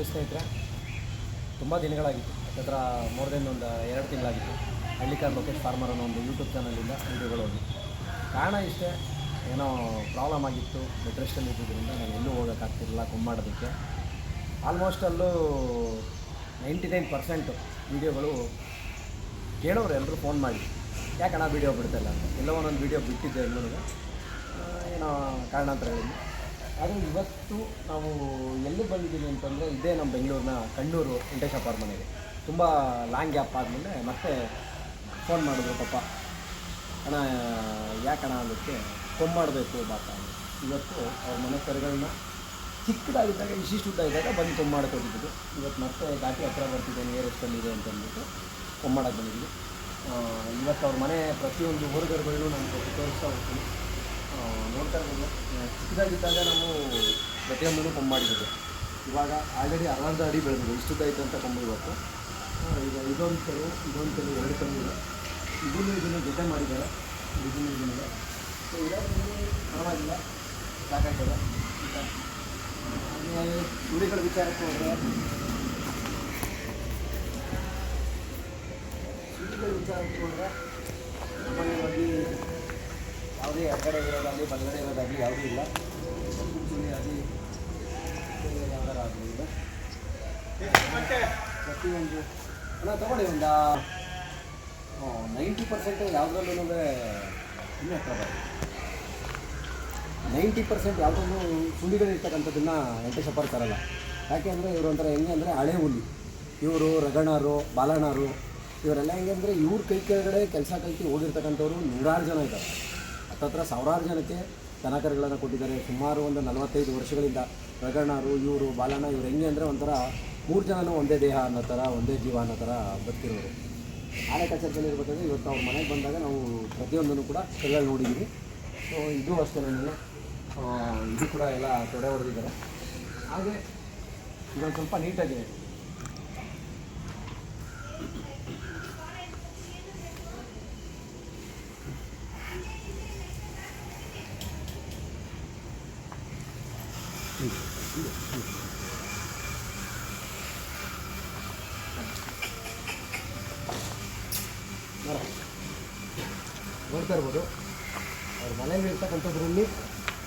ನೋಡಿ ಸ್ನೇಹಿತರೆ ತುಂಬ ದಿನಗಳಾಗಿತ್ತು. ಹತ್ತಿರ ಮೋರ್ ದೆನ್ ಒಂದು ಎರಡು ತಿಂಗಳಾಗಿತ್ತು. ಹಳ್ಳಿಕಾರ್ ಲೋಕೇಶ್ ಫಾರ್ಮರ್ ಅನ್ನೋ ಒಂದು ಯೂಟ್ಯೂಬ್ ಚಾನಲಿಂದ ವೀಡಿಯೋಗಳು ಹೋಗಿ. ಕಾರಣ ಇಷ್ಟೇ, ಏನೋ ಪ್ರಾಬ್ಲಮ್ ಆಗಿತ್ತು ಬೆಡ್ ರೆಸ್ಟಲ್ಲಿ ಇದ್ದಿದ್ದರಿಂದ ನಾನು ಎಲ್ಲೂ ಹೋಗೋಕ್ಕಾಗ್ತಿರಲಿಲ್ಲ ಕೊಂಬಾಡೋದಕ್ಕೆ. ಆಲ್ಮೋಸ್ಟ್ ಅಲ್ಲೂ ನೈಂಟಿ ನೈನ್ ಪರ್ಸೆಂಟು ವೀಡಿಯೋಗಳು ಕೇಳೋರು ಎಲ್ಲರೂ ಫೋನ್ ಮಾಡಿ. ಯಾಕಣ್ಣ ವೀಡಿಯೋ ಬಿಡ್ತಾಯಿಲ್ಲ ಅಂತ. ಎಲ್ಲೋ ಒಂದೊಂದು ವೀಡಿಯೋ ಬಿಟ್ಟಿದ್ದೆ ಎಲ್ಲರೂ ಏನೋ ಕಾರಣಾಂತರಗಳಿಂದ ಅದು ಇವತ್ತು ನಾವು ಎಲ್ಲಿ ಬಂದಿದ್ದೀವಿ ಅಂತಂದರೆ ಇದೇ ನಮ್ಮ ಬೆಂಗಳೂರಿನ ಕಣ್ಣೂರು ವೆಂಕಟೇಶಪ್ಪ ಅವ್ರ ಮನೆಗೆ. ತುಂಬ ಲಾಂಗ್ ಗ್ಯಾಪ್ ಆದಮೇಲೆ ಮತ್ತೆ ಫೋನ್ ಮಾಡಿದ್ರು ಪಾಪ ಅಣ್ಣ ಯಾಕಣ್ಣ ಅದಕ್ಕೆ ಮಾಡಬೇಕು ಬಾಪ. ಇವತ್ತು ಅವ್ರ ಮನೆ ಕರೆಗಳನ್ನ ಚಿಕ್ಕದಾಗಿದ್ದಾಗ ಇಷ್ಟಿಷ್ಟು ಉದ್ದ ಇದ್ದಾಗ ಬಂದು ಕೊಂಬಾಡಕ್ಕೆ ಹೋಗಿದ್ದು ಇವತ್ತು ಮತ್ತೆ ದಾಟಿ ಹತ್ರ ಬರ್ತಿದೆ ನೀರು ಎಷ್ಟಲ್ಲಿದೆ ಅಂತ ಅಂದ್ಬಿಟ್ಟು ಕೊಂಬಾಡಕ್ಕೆ ಬಂದಿದ್ವಿ. ಆ, ಇವತ್ತು ಅವ್ರ ಮನೆ ಪ್ರತಿಯೊಂದು ಊರುಗರುಗಳನ್ನು ನಾನು ತೋರಿಸ್ತಾ ಹೋಗ್ತೀನಿ. ನೋಡ್ತಾ ಇರ್ಬೋದು ಆ, ಚಿಕ್ಕದಾಗಿದ್ದಾಗ ನಾವು ಪ್ರತಿಯೊಂದನ್ನು ಕೊಂಬಾಡಿದ್ದು ಇವಾಗ ಆಲ್ರೆಡಿ ಅರ್ಧ ಅಡಿ ಬೆಳೆದಿದೆ. ಇಷ್ಟು ಐತೆ ಅಂತ ಕೊಂಬು ಇವತ್ತು. ಈಗ ಇದೊಂದು ಕರು ಇದೊಂದು ಕರು ಎರಡು ಕರು ಇದೆ. ಇದನ್ನು ಇದನ್ನು ಜೊತೆ ಮಾಡಿದ್ದಾರೆ. ಇದನ್ನು ಇದನ್ನು ಸೊ ಇದರಲ್ಲಿ ಪರವಾಗಿಲ್ಲ. ಸಾಕಾಗ್ತದೆ. ಸುಳಿಗಳ ವಿಚಾರಕ್ಕೆ ಹೋದರೆ ಸುಳಿಗಳ ವಿಚಾರಕ್ಕೆ ಹೋದರೆ ಸಾಮಾನ್ಯವಾಗಿ ಯಾವುದೇ ಎಡಗಡೆ ಇರೋದಾಗಲಿ ಬಲಗಡೆ ಇರೋದಾಗಲಿ ಯಾವುದೂ ಇಲ್ಲ. ಯಾವ್ದಾರ ಆಗಲಿ ಇಲ್ಲ ಪ್ರತಿಯೊಂದು ಅಲ್ಲ ತಗೊಳ್ಳಿ ಒಂದು ನೈಂಟಿ ಪರ್ಸೆಂಟ್ ಯಾವುದ್ರಲ್ಲೂ ಇನ್ನೂ ಹತ್ರ ಬರೋದು ನೈಂಟಿ ಪರ್ಸೆಂಟ್ ಯಾವುದನ್ನು ಸುಳಿಗಳಿರ್ತಕ್ಕಂಥದ್ದನ್ನು ವೆಂಕಟೇಶಪ್ಪರು ತರಲ್ಲ. ಯಾಕೆ ಅಂದರೆ ಇವರು ಒಂಥರ ಹೆಂಗೆ ಅಂದರೆ ಹಳೆ ಹುಲಿ. ಇವರು ರಗಣರು ಬಾಲಣ್ಣರು ಇವರೆಲ್ಲ ಹೆಂಗೆ ಅಂದರೆ ಇವ್ರ ಕೈ ಕೆಳಗಡೆ ಕೆಲಸ ಕಲ್ತಿ ಹೋಗಿರ್ತಕ್ಕಂಥವ್ರು ನೂರಾರು ಜನ ಇದ್ದಾರೆ ಹತ್ತತ್ರ ಸಾವಿರಾರು ಜನಕ್ಕೆ ದನಕರುಗಳನ್ನು ಕೊಟ್ಟಿದ್ದಾರೆ. ಸುಮಾರು ಒಂದು ನಲವತ್ತೈದು ವರ್ಷಗಳಿಂದ ಪ್ರಗಣರು ಇವರು, ಬಾಲಣ್ಣ ಇವರು ಹೆಂಗೆ ಅಂದರೆ ಒಂಥರ ಮೂರು ಜನನೂ ಒಂದೇ ದೇಹ ಅನ್ನೋ ಥರ, ಒಂದೇ ಜೀವ ಅನ್ನೋ ಥರ ಬದುಕಿರೋರು. ಆಳೆ ಕಚೇರಿಯಲ್ಲಿ ಇರ್ಬೇಕಾದ್ರೆ ಇವತ್ತು ಅವ್ರ ಮನೆಗೆ ಬಂದಾಗ ನಾವು ಪ್ರತಿಯೊಂದನ್ನು ಕೂಡ ಕೈಯಲ್ಲಿ ನೋಡಿದ್ದೀವಿ. ಸೊ ಇದು ಅಷ್ಟೇ ನನಗೆ. ಇದು ಕೂಡ ಎಲ್ಲ ತೊಡೆ ಹೊಡೆದಿದ್ದಾರೆ. ಹಾಗೆ ಇದೊಂದು ಸ್ವಲ್ಪ ನೀಟಾಗಿ ನೋಡ್ತಾ ಇರ್ಬೋದು. ಅವ್ರ ಮನೆಯಲ್ಲಿ ಇರ್ತಕ್ಕಂಥದ್ರಲ್ಲಿ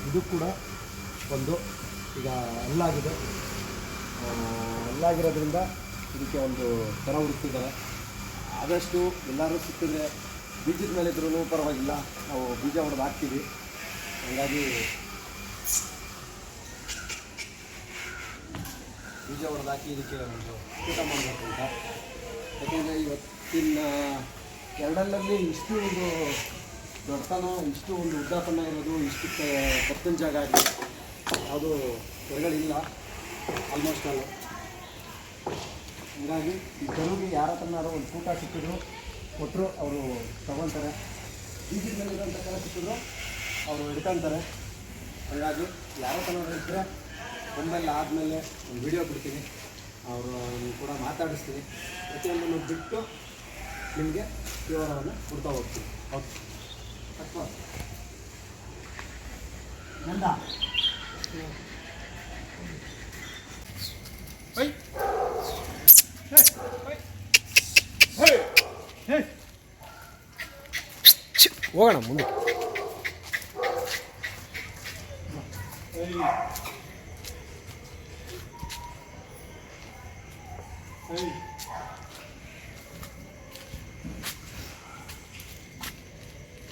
ಇದು ಕೂಡ ಒಂದು ಈಗ ಅಲ್ಲಾಗಿದೆ ಅಲ್ಲಾಗಿರೋದ್ರಿಂದ ಇದಕ್ಕೆ ಒಂದು ದರ ಹುಡುಕ್ತಿದ್ದಾರೆ. ಆದಷ್ಟು ಎಲ್ಲರೂ ಸಿಕ್ಕಿದ್ರೆ ಬೀಜದ ಮೇಲೆ ಇದ್ರೂ ಪರವಾಗಿಲ್ಲ. ನಾವು ಬೀಜ ಹೊಡೆದು ಹಾಕ್ತೀವಿ. ಹಾಗಾಗಿ ಬೀಜ ಹೊಡೆದು ಹಾಕಿ ಇದಕ್ಕೆ ಒಂದು ಊಟ ಮಾಡಬೇಕು ಅಂತ. ಯಾಕೆಂದರೆ ಇವತ್ತಿನ ಎರಡಲ್ಲಲ್ಲಿ ಇಷ್ಟು ಒಂದು ದೊಡ್ಡತನ, ಇಷ್ಟು ಒಂದು ಉದ್ದಾಪನ ಇರೋದು, ಇಷ್ಟು ಕತ್ತಿನ ಜಾಗ ಆಗಲಿ ಅದು ಹೊರಗಳಿಲ್ಲ ಆಲ್ಮೋಸ್ಟ್ ಅಲ್ಲ ಹೀಗಾಗಿ ಈ ಕರುಗೆ ಯಾರ ಒಂದು ಊಟ ಸಿಕ್ಕಿದ್ರು ಕೊಟ್ಟರು ಅವರು ತಗೊತಾರೆ ಬೀಜದ ಮೇಲೆ ಇರೋಂಥ ಕರ ಸಿಕ್ಕಿದ್ರು, ಅವರು ಹಿಡ್ಕೊಂತಾರೆ. ಹಾಗಾಗಿ ಯಾರ ಹತ್ರನಾರು ಇದ್ದರೆ ಒಮ್ಮೆಲ್ಲ ಆದಮೇಲೆ ಒಂದು ವಿಡಿಯೋ ಬಿಡ್ತೀನಿ. ಅವರು ಕೂಡ ಮಾತಾಡಿಸ್ತೀನಿ. ಪ್ರತಿಯೊಂದನ್ನು ಬಿಟ್ಟು ನಿಮಗೆ ವಿವರವನ್ನು ಕೊಡ್ತಾ ಹೋಗ್ತೀನಿ. ಓಕೆ ಅಥವಾ ನಂದ ಹೋಗೋಣ ಮುಂದೆ.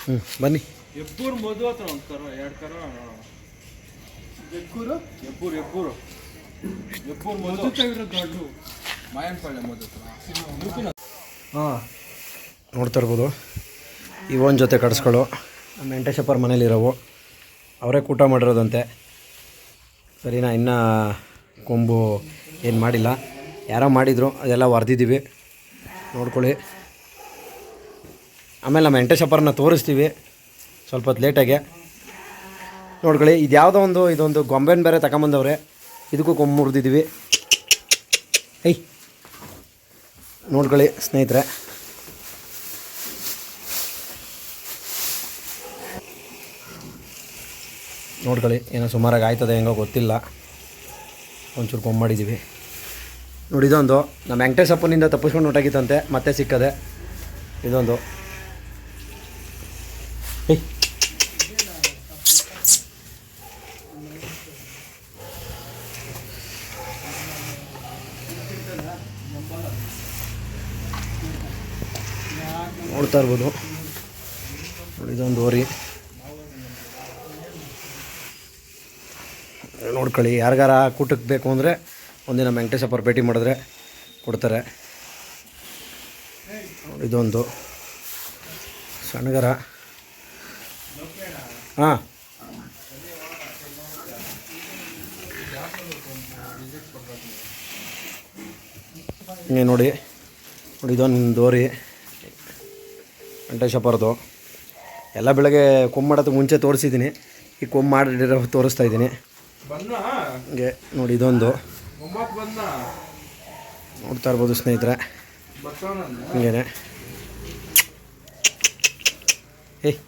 ಹ್ಞೂ ಬನ್ನಿ. ಎಬ್ಬೂರು ಮದುವೆ ಹತ್ರ ಒಂದು ಕರ ಎರಡು ಕರ? ಬೆಕ್ಕೂರು ಎಬ್ಬೂರು ಎಬ್ಬೂರು. ಎಬ್ಬೂರು ಮದುವೆ ತೆಗೆದ್ರೆ ದೊಡ್ಡ ಮಾಯಂಪಳ್ಳಿ ಮದುವೆ ಹಾಂ ನೋಡ್ತಾ ಇರ್ಬೋದು. ಇವನ್ ಜೊತೆ ಕಡಿಸ್ಗಳು ನಮ್ಮ ವೆಂಕಟೇಶಪ್ಪರ ಮನೇಲಿರೋವು ಅವರೇ ಕೂಟ ಮಾಡಿರೋದಂತೆ. ಸರಿನಾ ಇನ್ನೂ ಕೊಂಬು ಏನು ಮಾಡಿಲ್ಲ. ಯಾರೋ ಮಾಡಿದರು, ಅದೆಲ್ಲ ಹೊರ್ದಿದ್ದೀವಿ ನೋಡ್ಕೊಳ್ಳಿ. ಆಮೇಲೆ ನಮ್ಮ ವೆಂಕಟೇಶಪ್ಪರನ್ನ ತೋರಿಸ್ತೀವಿ. ಸ್ವಲ್ಪ ಹೊತ್ತು ಲೇಟಾಗೆ ನೋಡ್ಕೊಳ್ಳಿ, ಇದು ಯಾವುದೋ ಒಂದು, ಇದೊಂದು ಗೊಂಬೆನ ಬೇರೆ ತಗೊಂಬಂದವ್ರೆ. ಇದಕ್ಕೂ ಕೊಂಬು ಮುರಿದಿದ್ದೀವಿ. ಐ ನೋಡ್ಕೊಳ್ಳಿ, ಸ್ನೇಹಿತರೆ. ನೋಡ್ಕೊಳ್ಳಿ, ಏನೋ ಸುಮಾರಾಗಿ ಆಯ್ತದೆ ಹೆಂಗೋ ಗೊತ್ತಿಲ್ಲ. ಒಂಚೂರು ಕೊಂಬಾಡಿದ್ದೀವಿ ನೋಡಿ ಇದೊಂದು. ನಮ್ಮ ವೆಂಕಟೇಶಪ್ಪನಿಂದ ತಪ್ಪಿಸ್ಕೊಂಡು ಹೊಟ್ಟಾಗಿತ್ತಂತೆ ಮತ್ತೆ ಸಿಕ್ಕದೆ. ಇದೊಂದು. ನೋಡ್ತಾ ಇರ್ಬೋದು. ನೋಡಿ ಇದೊಂದು ಓರಿ. ನೋಡ್ಕೊಳ್ಳಿ ಯಾರಿಗಾರ ಕೂಟಕ್ಕೆ ಬೇಕು ಅಂದರೆ ಒಂದಿನ ವೆಂಕಟೇಶಪ್ಪರು ಭೇಟಿ ಮಾಡಿದ್ರೆ ಕೊಡ್ತಾರೆ. ಇದೊಂದು. ಸಣ್ಣಗರ ಹಾಂ. ಹಿಂಗೆ ನೋಡಿ. ನೋಡಿ ಇದೊಂದು ದೋರಿ. ವೆಂಕಟೇಶಪ್ಪರದು ಎಲ್ಲ ಬೆಳಗ್ಗೆ ಕೊಮ್ಮ ಮಾಡೋದಕ್ಕೆ ಮುಂಚೆ ತೋರಿಸಿದ್ದೀನಿ. ಈ ಕೊಮ್ಮ ಮಾಡಿರೋ ತೋರಿಸ್ತಾ ಇದ್ದೀನಿ. ಹಿಂಗೆ ನೋಡಿ ಇದೊಂದು. ನೋಡ್ತಾ ಇರ್ಬೋದು ಸ್ನೇಹಿತರೆ. ಹಿಂಗೇನೆ. ಏಯ್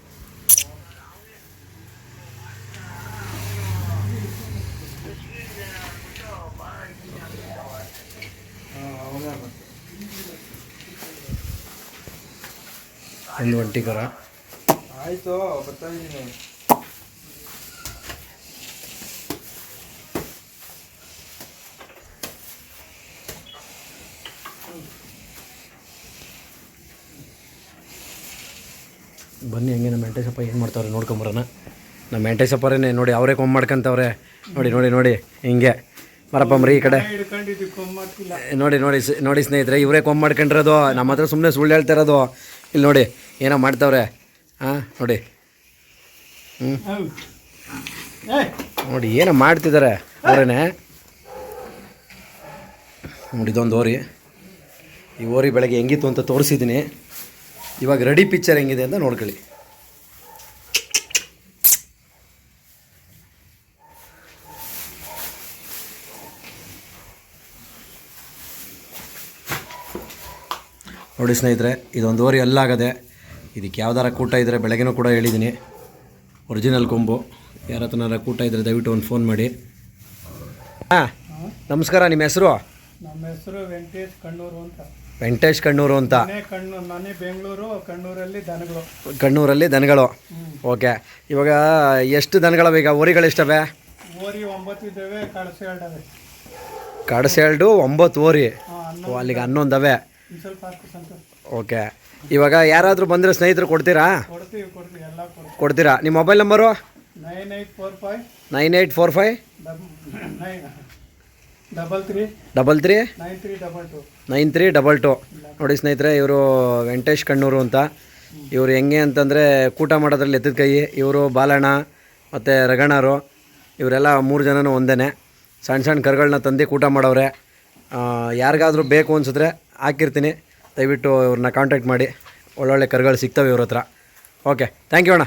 ಒಂದು ಒಂಟಿ ಕರ. ಆಯ್ತು ಬರ್ತಾ ಇದ್ದೀನಿ ಬನ್ನಿ ಹಂಗೆ ನಮ್ಮ ವೆಂಕಟೇಶಪ್ಪ ಏನು ಮಾಡ್ತಾವ್ರೆ ನೋಡ್ಕೊಂಬರೋಣ ನಮ್ಮ ವೆಂಕಟೇಶಪ್ಪರೇ ನೋಡಿ ಅವರೇ ಕೊಂಬ್ ಮಾಡ್ಕೊಂತವ್ರೆ. ನೋಡಿ ನೋಡಿ ನೋಡಿ, ಹಿಂಗೆ. ಬರಪ್ಪ ಮರಿ ಈ ಕಡೆ. ನೋಡಿ ನೋಡಿ ನೋಡಿ ಸ್ನೇಹಿತರೆ, ಇವರೇ ಕೊಂಬ್ ಮಾಡ್ಕೊಂಡಿರೋದು. ನಮ್ಮ ಹತ್ರ ಸುಮ್ಮನೆ ಸುಳ್ಳು ಹೇಳ್ತಿರೋದು ಇಲ್ಲಿ ನೋಡಿ, ಏನೋ ಮಾಡ್ತಾವ್ರೆ. ಹಾಂ ನೋಡಿ. ಹ್ಞೂ ನೋಡಿ, ಏನೋ ಮಾಡ್ತಿದ್ದಾರೆ ಅವರೇನೆ. ನೋಡಿ, ಇದೊಂದು ಓರಿ ಈ ಓರಿ ಬೆಳಗ್ಗೆ ಹೆಂಗಿತ್ತು ಅಂತ ತೋರಿಸಿದ್ದೀನಿ. ಇವಾಗ ರೆಡಿ ಪಿಕ್ಚರ್ ಹೆಂಗಿದೆ ಅಂತ ನೋಡ್ಕೊಳ್ಳಿ. ನೋಡಿ ಸ್ನೇಹಿತರೆ ಇದೊಂದು ಓರಿ ಆಗದೆ ಇದಕ್ಕೆ ಯಾವ್ದಾರ ಕೂಟ ಇದ್ದರೆ ಬೆಳಗ್ಗೆನೂ ಕೂಡ ಹೇಳಿದ್ದೀನಿ ಒರಿಜಿನಲ್ ಕೊಂಬು. ಯಾರ ಹತ್ರನಾರ ಕೂಟ ಇದ್ದರೆ ದಯವಿಟ್ಟು ಒಂದು ಫೋನ್ ಮಾಡಿ. ಹಾಂ, ನಮಸ್ಕಾರ, ನಿಮ್ಮ ಹೆಸರು? ನಮ್ಮ ಹೆಸರು ವೆಂಕಟೇಶ್ ಕಣ್ಣೂರು ಅಂತ. ವೆಂಕಟೇಶ್ ಕಣ್ಣೂರು ಅಂತ. ಮನೆ ಕಣ್ಣು ಮನೆ ಬೆಂಗಳೂರು ಕಣ್ಣೂರಲ್ಲಿ ದನಗಳು. ಕಣ್ಣೂರಲ್ಲಿ ದನಗಳು. ಓಕೆ. ಇವಾಗ ಎಷ್ಟು ದನಗಳವೆ ಈಗ? ಓರಿಗಳು ಎಷ್ಟವೆ? ಓರಿ ಒಂಬತ್ತು ಇದ್ದಾವೆ ಕಳಸೆ ಎರಡವೆ. ಕಡಸೆರಡು ಒಂಬತ್ತು ಓರಿ ಓ, ಅಲ್ಲಿಗೆ ಹನ್ನೊಂದವೆ. ಸ್ವಲ್ಪ ಹಾಕು ಸಂತೋಷ. ಓಕೆ. ಇವಾಗ ಯಾರಾದರೂ ಬಂದರೆ ಸ್ನೇಹಿತರು ಕೊಡ್ತೀರಾ? ಕೊಡ್ತೀವಿ ಕೊಡ್ತೀವಿ ಎಲ್ಲ ಕೊಡ್ತೀವಿ. ಕೊಡ್ತೀರಾ? ನಿಮ್ಮ mobile number? Nine eight four five nine eight four five dub nine. Double three double three nine three double two nine three double two ನೋಡಿ ಸ್ನೇಹಿತರೆ ಇವರು ವೆಂಕಟೇಶ್ ಕಣ್ಣೂರು ಅಂತ. ಇವರು ಹೆಂಗೆ ಅಂತಂದರೆ ಕೂಟ ಮಾಡೋದ್ರಲ್ಲಿ ಎತ್ತಿದ ಕೈ ಇವರು ಬಾಲಣ್ಣ ಮತ್ತು ರಗಣರು ಇವರೆಲ್ಲ ಮೂರು ಜನನೂ ಒಂದೇ ಸಣ್ಣ ಸಣ್ಣ ಕರುಗಳನ್ನ ತಂದು ಕೂಟ ಮಾಡವ್ರೆ. ಯಾರಿಗಾದರೂ ಬೇಕು ಅನ್ಸಿದ್ರೆ ಹಾಕಿರ್ತೀನಿ. ದಯವಿಟ್ಟು ಇವ್ರನ್ನ ಕಾಂಟ್ಯಾಕ್ಟ್ ಮಾಡಿ. ಒಳ್ಳೊಳ್ಳೆ ಕರುಗಳು ಸಿಗ್ತವೆ ಇವ್ರ ಹತ್ರ. ಓಕೆ ಥ್ಯಾಂಕ್ ಯು ಅಣ್ಣ.